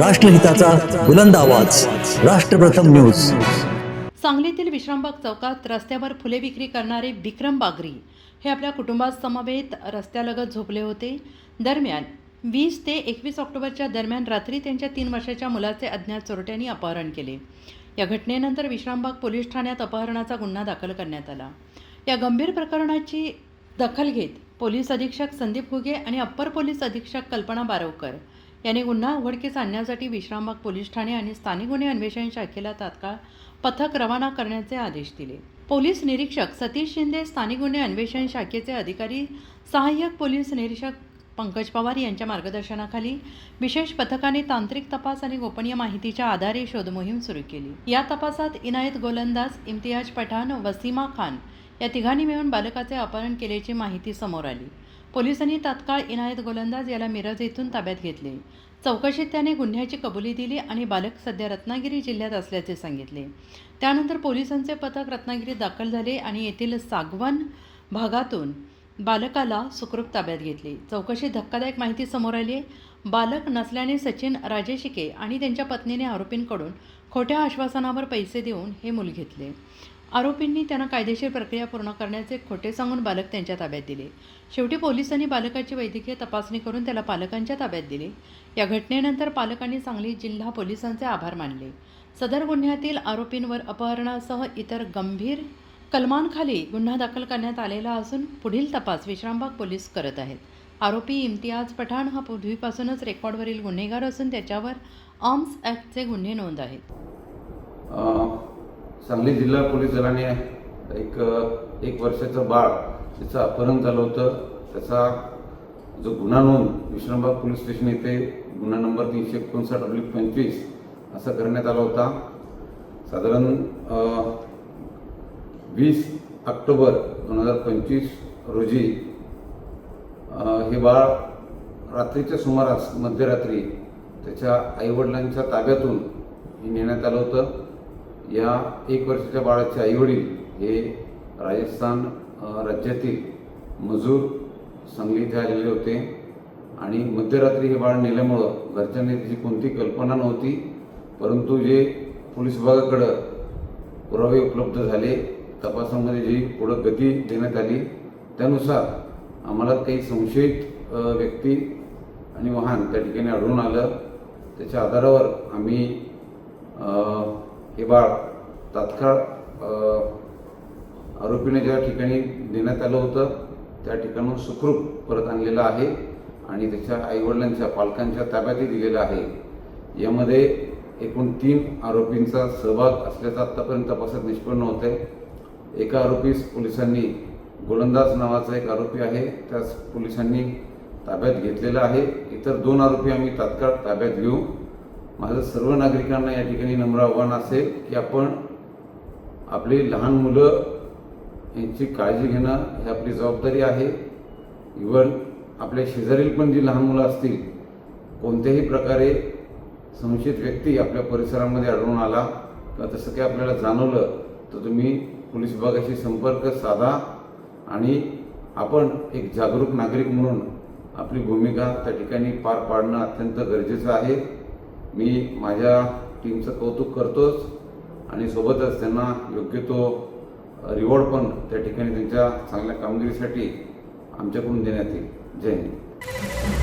राष्ट्रहिताचा बुलंद आवाज. राष्ट्रप्रथम न्यूज. सांगलीतील विश्रामबाग चौकात रस्त्यावर फुले विक्री करणारे विक्रम बागरी हे आपल्या कुटुंबासमवेत रस्त्यालगत झोपले होते. दरम्यान वीस ते एकवीस ऑक्टोबरच्या दरम्यान रात्री त्यांच्या तीन वर्षाच्या मुलाचे अज्ञात चोरट्यांनी अपहरण केले. या घटनेनंतर विश्रामबाग पोलीस ठाण्यात अपहरणाचा गुन्हा दाखल करण्यात आला. या गंभीर प्रकरणाची दखल घेत पोलीस अधीक्षक संदीप घुगे आणि अप्पर पोलीस अधीक्षक कल्पना बारवकर यांनी गुन्हा उघडकीस आणण्यासाठी विश्रामबाग पोलीस ठाणे आणि स्थानिक गुन्हे अन्वेषण शाखेला तात्काळ पथक रवाना करण्याचे आदेश दिले. पोलीस निरीक्षक सतीश शिंदे स्थानिक गुन्हे अन्वेषण शाखेचे अधिकारी सहाय्यक पोलीस निरीक्षक पंकज पवार यांच्या मार्गदर्शनाखाली विशेष पथकाने तांत्रिक तपास आणि गोपनीय माहितीच्या आधारे शोधमोहीम सुरू केली. या तपासात इनायत गोलंदाज इम्तियाज पठाण वसीमा खान या तिघांनी मिळून बालकाचे अपहरण केल्याची माहिती समोर आली. पोलिसांनी तात्काळ इनायत गोलंदाज याला मिरज येथून ताब्यात घेतले. चौकशीत त्याने गुन्ह्याची कबुली दिली आणि बालक सध्या रत्नागिरी जिल्ह्यात असल्याचे सांगितले. त्यानंतर पोलिसांचे पथक रत्नागिरीत दाखल झाले आणि येथील सागवन भागातून बालकाला सुखरूप ताब्यात घेतले. चौकशीत धक्कादायक माहिती समोर आली बालक नसल्याने सचिन राजेशिके आणि त्यांच्या पत्नीने आरोपींकडून खोट्या आश्वासनावर पैसे देऊन हे मूल घेतले. आरोपींनी त्यांना कायदेशीर प्रक्रिया पूर्ण करण्याचे खोटे सांगून बालक त्यांच्या ताब्यात दिले. शेवटी पोलिसांनी बालकाची वैद्यकीय तपासणी करून त्याला पालकांच्या ताब्यात दिले. या घटनेनंतर पालकांनी सांगली जिल्हा पोलिसांचे आभार मानले. सदर गुन्ह्यातील आरोपींवर अपहरणासह इतर गंभीर कलमांखाली गुन्हा दाखल करण्यात आलेला असून पुढील तपास विश्रामबाग पोलीस करत आहेत. आरोपी इम्तियाज पठाण हा पूर्वीपासूनच रेकॉर्डवरील गुन्हेगार असून त्याच्यावर आर्म्स ॲक्टचे गुन्हे नोंद आहेत. सांगली जिल्हा पोलीस दलाने एक एक वर्षाचं बाळ त्याचं अपहरण झालं होतं. त्याचा जो गुन्हा नोंद विश्रामबाग पोलीस स्टेशन येथे गुन्हा नंबर तीनशे एकोणसाठ अब्लिक पंचवीस असा करण्यात आला होता. साधारण वीस ऑक्टोबर दोन हजार पंचवीस रोजी हे बाळ रात्रीच्या सुमारास मध्यरात्री त्याच्या आईवडिलांच्या ताब्यातून हे नेण्यात आलं होतं. या एक वर्षाच्या बाळाचे आईवडील हे राजस्थान राज्यातील मजूर सांगली इथे आलेले होते. आणि मध्यरात्री हे बाळ नेल्यामुळं घरच्यांनी त्याची कोणती कल्पना नव्हती परंतु जे पोलीस विभागाकडं पुरावे उपलब्ध झाले तपासामध्ये जी पुढं गती देण्यात आली त्यानुसार आम्हाला काही संशयित व्यक्ती आणि वाहन त्या ठिकाणी आढळून आलं. त्याच्या आधारावर आम्ही हे बाळ तात्काळ आरोपीने ज्या ठिकाणी देण्यात आलं होतं त्या ठिकाणून सुखरूप परत आणलेलं आहे आणि त्याच्या आईवडिलांच्या पालकांच्या ताब्यातही दिलेलं आहे. यामध्ये एकूण तीन आरोपींचा सहभाग असल्याचा आत्तापर्यंत तपासात निष्पन्न होत आहे एका आरोपीस पोलिसांनी गोलंदाज नावाचा एक आरोपी आहे त्यास पोलिसांनी ताब्यात घेतलेला आहे. इतर दोन आरोपी आम्ही तात्काळ ताब्यात घेऊ. माझं सर्व नागरिकांना या ठिकाणी नम्र आव्हान असेल की आपण आपली लहान मुलं यांची काळजी घेणं ही आपली जबाबदारी आहे. इवन आपल्या शेजारील पण जी लहान मुलं असतील कोणत्याही प्रकारे संशयित व्यक्ती आपल्या परिसरामध्ये आढळून आला किंवा तसं काही आपल्याला जाणवलं तर तुम्ही पोलीस विभागाशी संपर्क साधा आणि आपण एक जागरूक नागरिक म्हणून आपली भूमिका त्या ठिकाणी पार पाडणं अत्यंत गरजेचं आहे. मी माझ्या टीमचं कौतुक करतोच आणि सोबतच त्यांना योग्य तो रिवॉर्ड पण त्या ठिकाणी त्यांच्या चांगल्या कामगिरीसाठी आमच्याकडून देण्यात येईल. जय हिंद.